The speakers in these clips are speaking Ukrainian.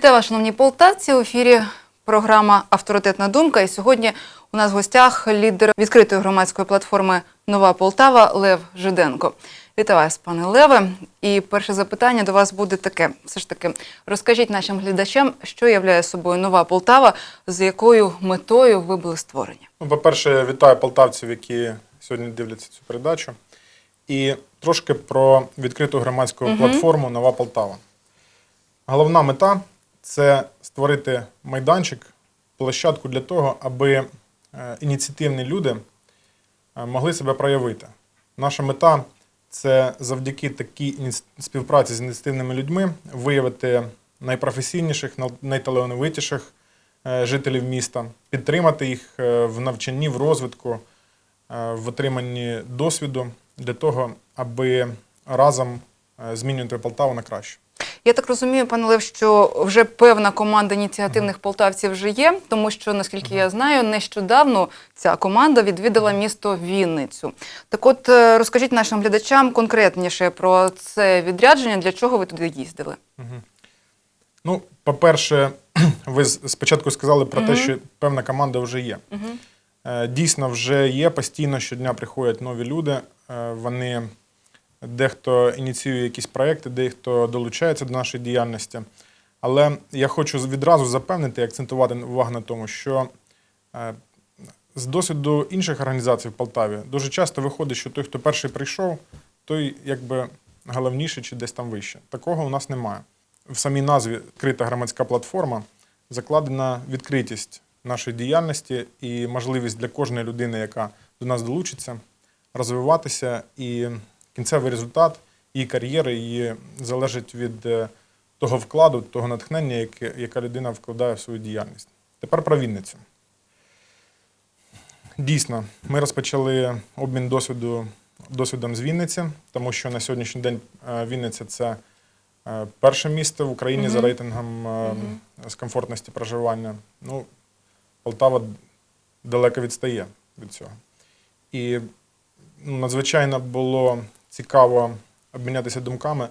Вітаю вас, шановні полтавці. У ефірі програма Авторитетна думка. І сьогодні у нас в гостях лідер відкритої громадської платформи Нова Полтава Лев Жиденко. Вітаю вас, пане Леве. І перше запитання до вас буде таке: все ж таки, розкажіть нашим глядачам, що являє собою нова Полтава, з якою метою ви були створені. Ну, по-перше, вітаю полтавців, які сьогодні дивляться цю передачу. І трошки про відкриту громадську платформу Нова Полтава. Головна мета це створити майданчик, площадку для того, аби е, ініціативні люди е, могли себе проявити. Наша мета це завдяки такій співпраці з ініціативними людьми виявити найпрофесійніших, най- найталановитіших е, жителів міста, підтримати їх в навчанні, в розвитку, в отриманні досвіду для того, аби разом змінювати Полтаву на краще. Я так розумію, пане Лев, що вже певна команда ініціативних полтавців вже є, тому що, наскільки я знаю, нещодавно ця команда відвідала місто Вінницю. Так от е, розкажіть нашим глядачам конкретніше про це відрядження, для чого ви туди їздили. Ну, по-перше, ви спочатку сказали про те, що певна команда вже є. Е, Дійсно, вже є. Постійно щодня приходять нові люди. Е, Вони дехто ініціює якісь проекти, дехто долучається до нашої діяльності. Але я хочу відразу запевнити і акцентувати увагу на тому, що е, з досвіду інших організацій в Полтаві дуже часто виходить, що той, хто перший прийшов, той якби головніший чи десь там вище. Такого у нас немає. В самій назві відкрита громадська платформа закладена відкритість нашої діяльності і можливість для кожної людини, яка до нас долучиться, розвиватися. І кінцевий результат її кар'єри її залежить від е, того вкладу, того натхнення, яке, яка людина вкладає в свою діяльність. Тепер про Вінницю. Дійсно, ми розпочали обмін досвіду, досвідом з Вінниці, тому що на сьогоднішній день е, Вінниця це е, перше місто в Україні за рейтингом е, з комфортності проживання. Ну, Полтава далеко відстає від цього. І ну, надзвичайно було цікаво обмінятися думками.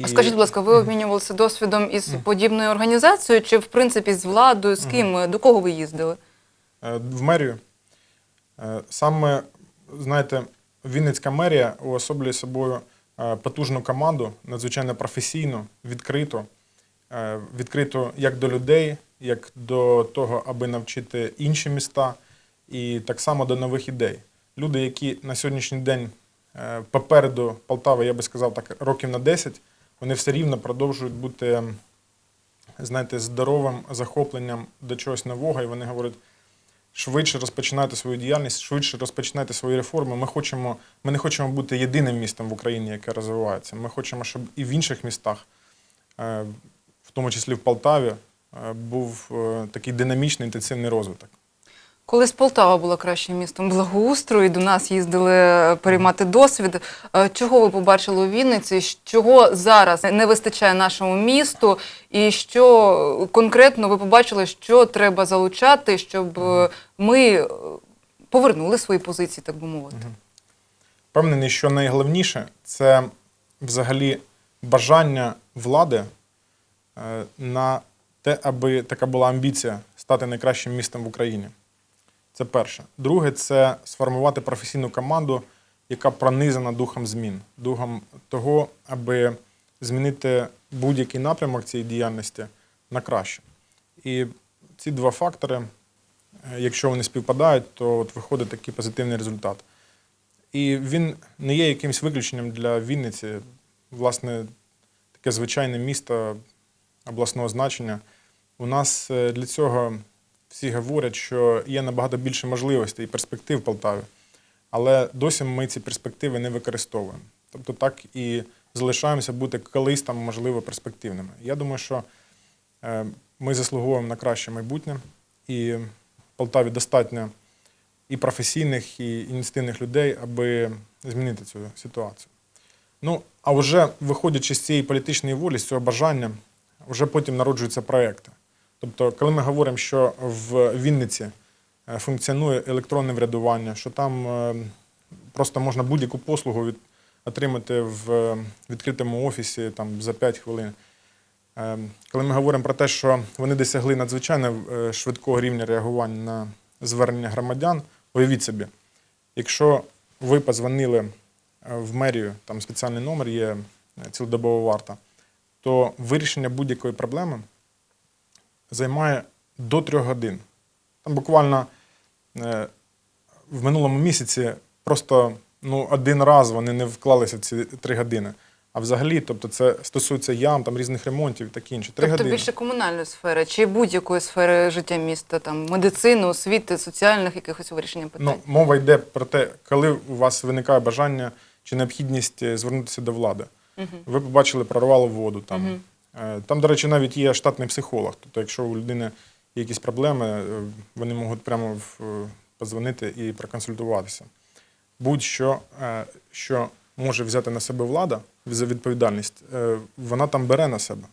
А Скажіть, будь ласка, ви обмінювалися досвідом із подібною організацією, чи в принципі з владою, з ким? До кого ви їздили? Е, в мерію. Е, Саме, знаєте, Вінницька мерія уособлює собою е, потужну команду, надзвичайно професійну, відкриту, відкриту як до людей, як до того, аби навчити інші міста, і так само до нових ідей. Люди, які на сьогоднішній день попереду Полтави, я би сказав так, років на 10, вони все рівно продовжують бути знаєте, здоровим захопленням до чогось нового, і вони говорять, швидше розпочинайте свою діяльність, швидше розпочинайте свої реформи. Ми хочемо, ми не хочемо бути єдиним містом в Україні, яке розвивається. Ми хочемо, щоб і в інших містах, е, в тому числі в Полтаві, е, був е, такий динамічний інтенсивний розвиток. Колись Полтава була кращим містом благоустрою, до нас їздили е, переймати досвід. Е, Чого ви побачили у Вінниці? Чого зараз не вистачає нашому місту? І що конкретно ви побачили, що треба залучати, щоб е, ми е, повернули свої позиції, так би мовити? Впевнений, що найголовніше це взагалі бажання влади е, на те, аби така була амбіція стати найкращим містом в Україні. Це перше. Друге, це сформувати професійну команду, яка пронизана духом змін, духом того, аби змінити будь-який напрямок цієї діяльності на краще. І ці два фактори, е, якщо вони співпадають, то от виходить такий позитивний результат. І він не є якимось виключенням для Вінниці. Власне, таке звичайне місто обласного значення. У нас е, для цього всі говорять, що є набагато більше можливостей і перспектив в Полтаві, але досі ми ці перспективи не використовуємо. Тобто так і залишаємося бути колись там, можливо, перспективними. Я думаю, що е, ми заслуговуємо на краще майбутнє, і в Полтаві достатньо і професійних, і ініціативних людей, аби змінити цю ситуацію. Ну, а вже виходячи з цієї політичної волі, з цього бажання, вже потім народжуються проекти. Тобто, коли ми говоримо, що в Вінниці е, функціонує електронне врядування, що там е, просто можна будь-яку послугу від, отримати в е, відкритому офісі там, за 5 хвилин. Коли ми говоримо про те, що вони досягли надзвичайно швидкого рівня реагування на звернення громадян, уявіть собі, якщо ви позвонили в мерію, там спеціальний номер є цілодобова варта, то вирішення будь-якої проблеми займає до трьох годин. Там буквально е, в минулому місяці просто ну, один раз вони не вклалися в ці три години. А взагалі, тобто це стосується ям, там різних ремонтів і таке інше. Три тобто години. більше комунальної сфери чи будь-якої сфери життя міста, там медицини, освіти, соціальних якихось вирішення питань. Ну, мова йде про те, коли у вас виникає бажання чи необхідність е, звернутися до влади. Ви побачили, прорвало воду там. Е, Там, до речі, навіть є штатний психолог. Тобто, якщо у людини є якісь проблеми, е, вони можуть прямо е, позвонити і проконсультуватися. Будь-що, е, що може взяти на себе влада за відповідальність, е, вона там бере на себе.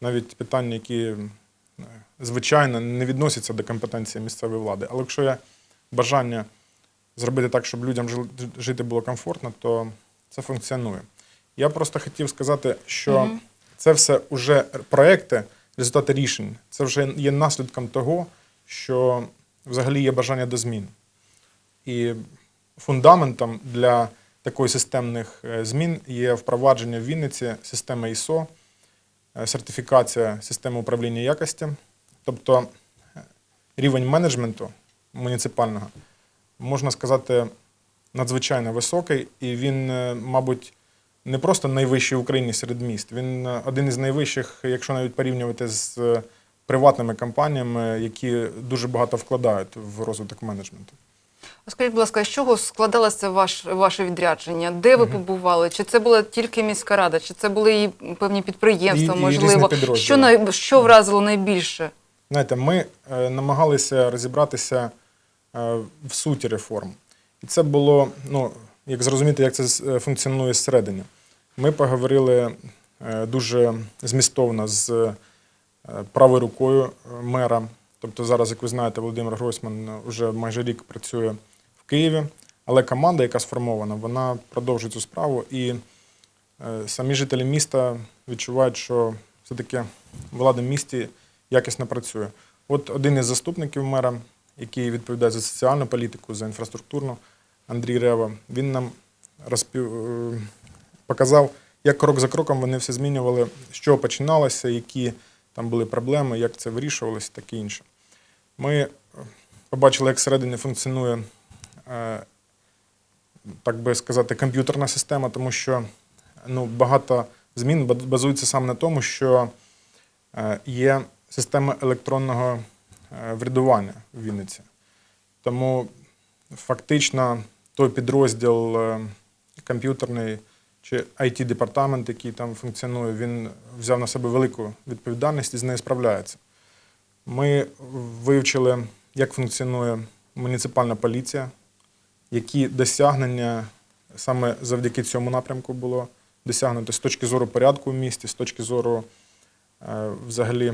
Навіть питання, які е, звичайно не відносяться до компетенції місцевої влади. Але якщо є бажання зробити так, щоб людям жити було комфортно, то це функціонує. Я просто хотів сказати, що це все вже проекти, результати рішень. Це вже є наслідком того, що взагалі є бажання до змін. І фундаментом для такої системних е, змін є впровадження в Вінниці системи ISO, е, сертифікація системи управління якості, тобто е, рівень менеджменту муніципального, можна сказати, надзвичайно високий, і він, мабуть, не просто найвищий в Україні серед міст, він е, один із найвищих, якщо навіть порівнювати з е, приватними компаніями, які дуже багато вкладають в розвиток менеджменту. Скажіть, будь ласка, з чого складалося ваш, ваше відрядження? Де ви побували? Чи це була тільки міська рада, чи це були і певні підприємства, І- і можливо? різні що, най, що вразило найбільше? Знаєте, ми е, намагалися розібратися е, в суті реформ. І це було, ну, як зрозуміти, як це е, функціонує зсередини. Ми поговорили е, дуже змістовно з е, правою рукою е, мера. Тобто зараз, як ви знаєте, Володимир Гройсман вже майже рік працює в Києві, але команда, яка сформована, вона продовжує цю справу. І самі жителі міста відчувають, що все-таки влада в місті якісно працює. От один із заступників мера, який відповідає за соціальну політику, за інфраструктурну, Андрій Рева, він нам розпів... показав, як крок за кроком вони все змінювали, з чого починалося, які там були проблеми, як це вирішувалося, таке інше. Ми е, побачили, як всередині функціонує, е, так би сказати, комп'ютерна система, тому що ну, багато змін базується саме на тому, що е, є система електронного врядування в Вінниці. Тому фактично той підрозділ комп'ютерний чи IT-департамент, який там функціонує, він взяв на себе велику відповідальність і з нею справляється. Ми вивчили, як функціонує муніципальна поліція, які досягнення саме завдяки цьому напрямку було досягнуто з точки зору порядку в місті, з точки зору е, взагалі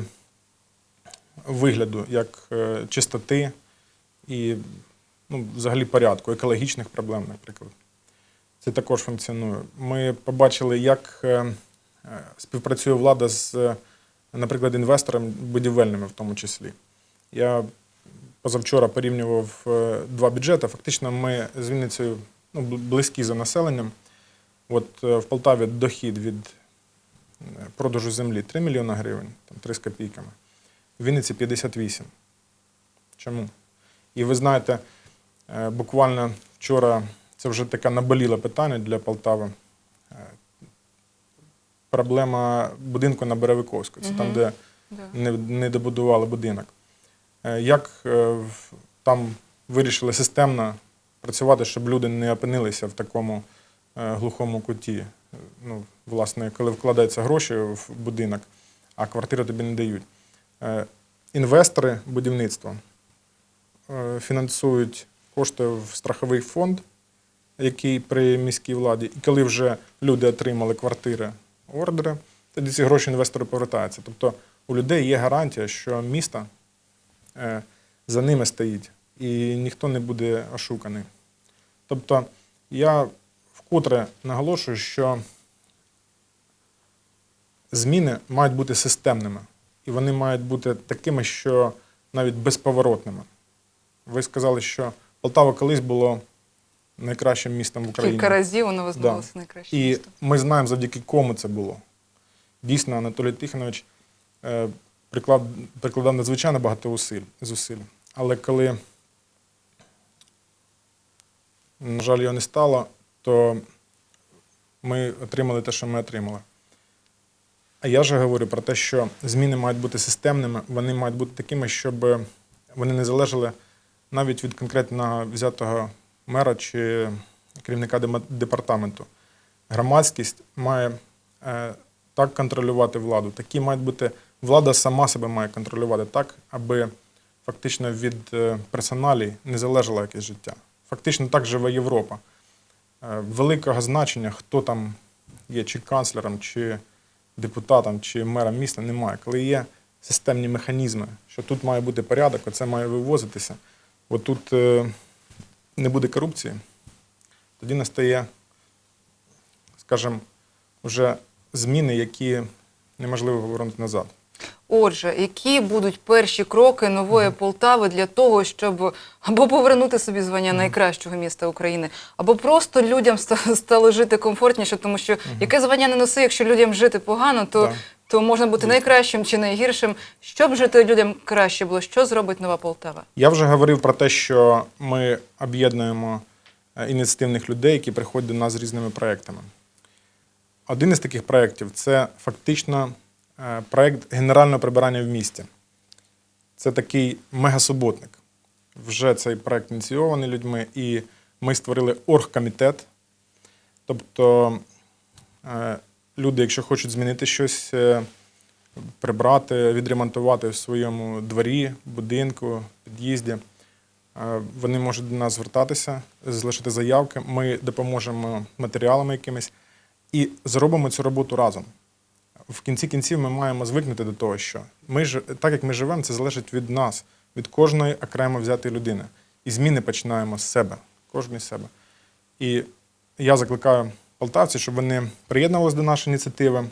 вигляду, як е, чистоти і ну, взагалі порядку, екологічних проблем, наприклад. Це також функціонує. Ми побачили, як е, е, співпрацює влада з, е, наприклад, інвесторами будівельними в тому числі. Я позавчора порівнював два бюджети. Фактично, ми з Вінницею ну, близькі за населенням. От в Полтаві дохід від продажу землі 3 мільйони гривень, там 3 з копійками. В Вінниці 58. Чому? І ви знаєте, буквально вчора це вже таке наболіле питання для Полтави. Е, Проблема будинку на Беревиковську. Це там, де не, не добудували будинок. Е, Як е, там вирішили системно працювати, щоб люди не опинилися в такому глухому куті? Ну, власне, коли вкладаються гроші в будинок, а квартири тобі не дають. Інвестори будівництва фінансують кошти в страховий фонд, який при міській владі. І коли вже люди отримали квартири, ордери, тоді ці гроші інвестору повертаються. Тобто у людей є гарантія, що місто е, за ними стоїть і ніхто не буде ошуканий. Тобто я вкотре наголошую, що зміни мають бути системними. І вони мають бути такими, що навіть безповоротними. Ви сказали, що Полтава колись було найкращим містом в Україні. Кілька разів воно визнавалося найкраще. І місто. ми знаємо, завдяки кому це було. Дійсно, Анатолій Тихонович е, приклад, прикладав надзвичайно багато зусиль, зусиль. Але коли, на жаль, його не стало, то ми отримали те, що ми отримали. А я вже говорю про те, що зміни мають бути системними, вони мають бути такими, щоб вони не залежали навіть від конкретного взятого мера чи керівника департаменту. Громадськість має е, так контролювати владу. Такі мають бути, влада сама себе має контролювати так, аби фактично від е, персоналій не залежало якесь життя. Фактично так живе Європа. Е, великого значення, хто там є, чи канцлером, чи депутатом, чи мером міста, немає. Коли є системні механізми, що тут має бути порядок, оце має вивозитися, от тут е, не буде корупції, тоді настає, скажімо, вже зміни, які неможливо повернути назад. Отже, які будуть перші кроки нової Полтави для того, щоб або повернути собі звання найкращого міста України, або просто людям стало жити комфортніше, тому що яке звання не носи, якщо людям жити погано, то, Да. То можна бути найкращим чи найгіршим. Щоб жити людям краще було, що зробить нова Полтава? Я вже говорив про те, що ми об'єднуємо е, ініціативних людей, які приходять до нас з різними проектами. Один із таких проєктів це фактично е, проєкт генерального прибирання в місті. Це такий мегасуботник. Вже цей проєкт ініційований людьми, і ми створили оргкомітет. Тобто е, люди, якщо хочуть змінити щось, е, прибрати, відремонтувати в своєму дворі, будинку, під'їзді, е, вони можуть до нас звертатися, залишити заявки. Ми допоможемо матеріалами якимись і зробимо цю роботу разом. В кінці кінців ми маємо звикнути до того, що ми ж так як ми живемо, це залежить від нас, від кожної окремо взятої людини. І зміни починаємо з себе, кожен з себе. І я закликаю полтавців, щоб вони приєднувалися до нашої ініціативи,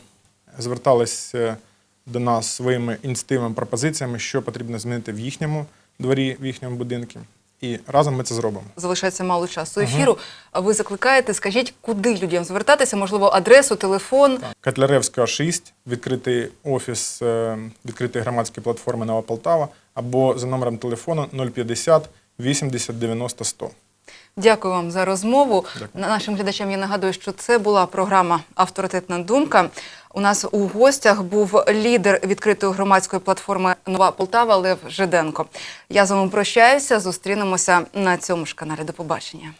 зверталися до нас своїми ініціативами, пропозиціями, що потрібно змінити в їхньому дворі, в їхньому будинку. І разом ми це зробимо. Залишається мало часу ефіру. А ви закликаєте, скажіть, куди людям звертатися? Можливо, адресу, телефон. Котляревська 6, відкритий офіс е, відкритої громадської платформи Нова Полтава або за номером телефону 050 80 90 100. Дякую вам за розмову. Дякую. Нашим глядачам я нагадую, що це була програма Авторитетна думка. У нас у гостях був лідер відкритої громадської платформи Нова Полтава Лев Жиденко. Я з вами прощаюся. Зустрінемося на цьому ж каналі. До побачення.